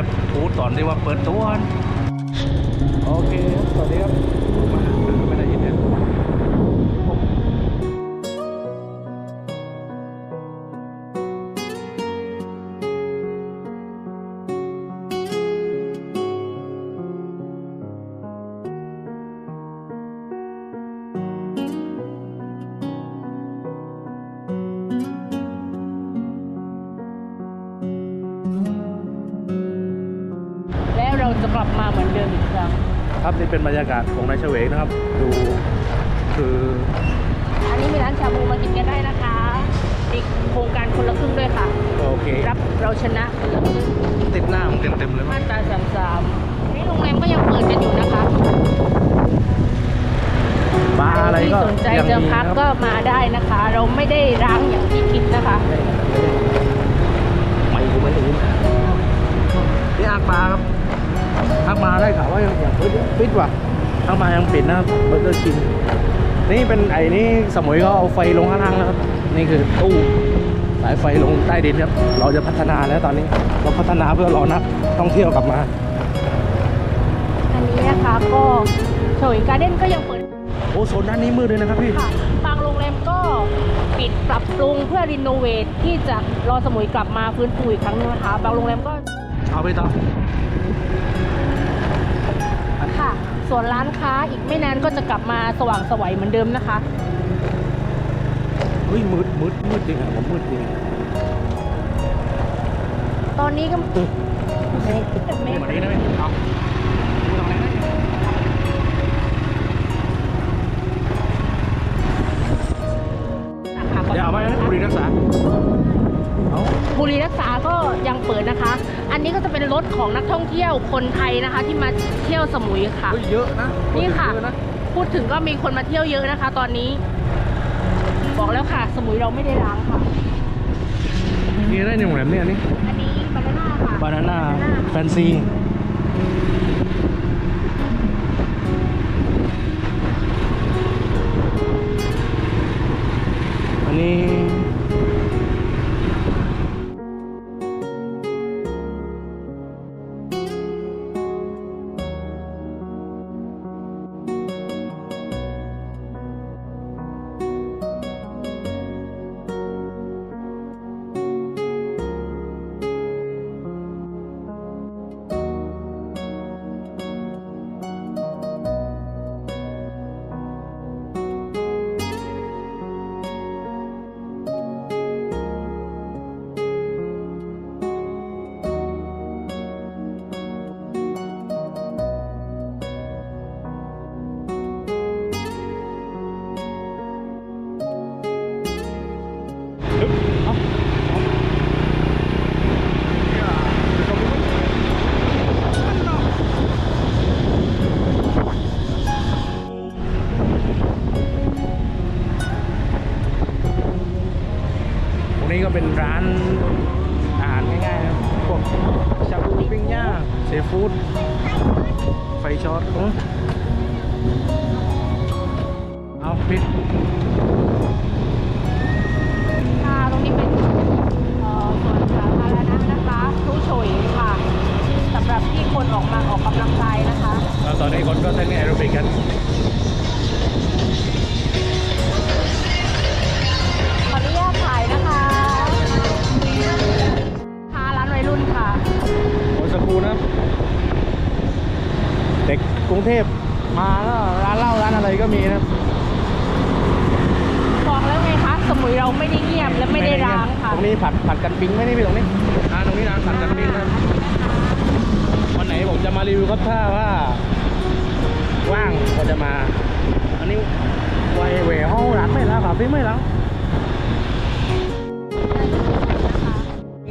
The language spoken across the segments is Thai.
แบบพูดตอนที่ว่าเปิดตัวโอเคครับสวัสดีครับ จะกลับมาเหมือนเดิมอีกครั้งครับนี่เป็นบรรยากาศของนายเฉวงนะครับ ดูคืออันนี้มีร้านชาบูมากินกันได้นะคะอีกโครงการคนละครึ่งด้วยค่ะ โอเครับเราชนะคนละครึ่งติดหน้าผมเต็มๆเลยมั้มายตราสามสามนี่โรงแรมก็ยังเปิดกันอยู่นะคะบาร์อะไรที่ก็สนใจยังจะมีพักนะครับก็มาได้นะคะ เราไม่ได้ร้างอย่างที่คิดนะคะ ไม่รู้ไม่รู้นี่อากปลาครับทัก มาได้ข่าวว่ายังยังปิดปิดว่ะทักมายังปิดนะครับเบอร์เกอร์คิงนี่เป็นไอ้นี่สมุยก็เอาไฟลงข้างล่างแล้วครับ นี่คือตู้สายไฟลงใต้ดินครับ เราจะพัฒนาแล้วตอนนี้ เราพัฒนาเพื่อรอนักท่องเที่ยวกลับมา อันนี้นะคะก็โชว์การ์เด้นก็ยังเปิด โอ้โซนด้านนี้มืดเลยนะครับพี่ค่ะบางโรงแรมก็ปิดปรับปรุงเพื่อรีโนเวทที่จะรอสมุยกลับมาฟื้นฟูอีกครั้งนึงนะคะ บางโรงแรมก็เอาไปต่อ ค่ะ ส่วนร้านค้าอีกไม่นานก็จะกลับมาสว่างไสวัยเหมือนเดิมนะคะเฮ้ยมืดมืดมืดจริงอะผมมืดจริงตอนนี้ก็ตึ๊เมฆเมนี่ฆมาดีนะพี่เอา เดี๋ยวเอาไปนะบุรีรักษาเอาบุรีรักษาก็ยังเปิดนะคะ อันนี้ก็จะเป็นรถของนักท่องเที่ยวคนไทยนะคะ ที่มาเที่ยวสมุยค่ะเฮ้ยเยอะนะนี่ค่ะเยอนะพูดถึงก็มีคนมาเที่ยวเยอะนะคะ ตอนนี้ บอกแล้วค่ะ สมุยเราไม่ได้ร้างค่ะนี่ได้ในโรงแรมเนี่ยนี่อันนี้บานาน่าค่ะบานาน่า Banana แฟนซี อั นนี้ตรงนี้ก็เป็นร้านอาหารง่ายๆนะพวกชาบูปิ้งย่างซีฟู้ดไฟช็อตอื้อเอาปิดค่ะตรงนี้เป็นเอ่อสวนสาธารณะนะคะทูโฉยค่ะสำหรับที่คนออกมาออกกำลังกายนะคะ แล้วตอนนี้คนก็เต้นแอโรบิกกัน เด็กกรุงเทพมาก็ร้านเหล้าร้านอะไรก็มีนะครับบอกแล้วไงคะสมุยเราไม่ได้เงียบและไม่ได้ร้างค่ะตรงนี้ผัดผัดกันปิ้งไหมนี่พี่ตรงนี้อ่าตรงนี้ร้านผัดกันปิ้งนะครับวันไหนผมจะมารีวิวก็ถ้าว่าว่างก็จะมา อันนี้ไวเวห้องร้านไม่แล้วครับพี่ไม่แล้ว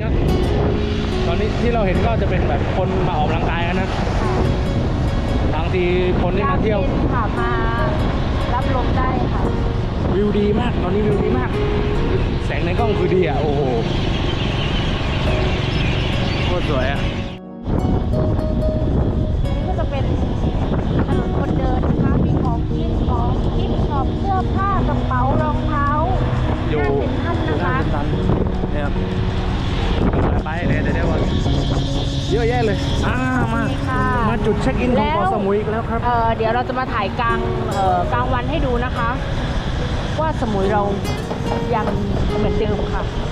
ครับตอนนี้ที่เราเห็นก็จะเป็นแบบคนมาออกกำลังกายกันนะบาง ทีคนที่มาเที่ยวมนค่ะมารับลมได้ค่ะ วิวดีมากตอนนี้วิวดีมาก แสงในกล้องคือดีอะโอ้โหโคตรสวยอะนี่ก็จะเป็นถนนคนเดินนะคะมีของกินของกินช็อปเสื้อผ้ากระเป๋ารองเท้าอยู่หน้าเซ็นทรัลนะคะหน้าเซ็นทรัลเนี่ยครับ ไปเดี๋ยวเดี๋ยวเดี๋ยวก่อนเยอะแยะเลยอ่ามาค่ะ มาจุดเช็คอินของแล้วเกาะสมุยอีกแล้วครับเอ่อเดี๋ยวเราจะมาถ่ายกลางเอ่อกลางวันให้ดูนะคะ ว่าสมุยเรายังเหมือนเดิมค่ะ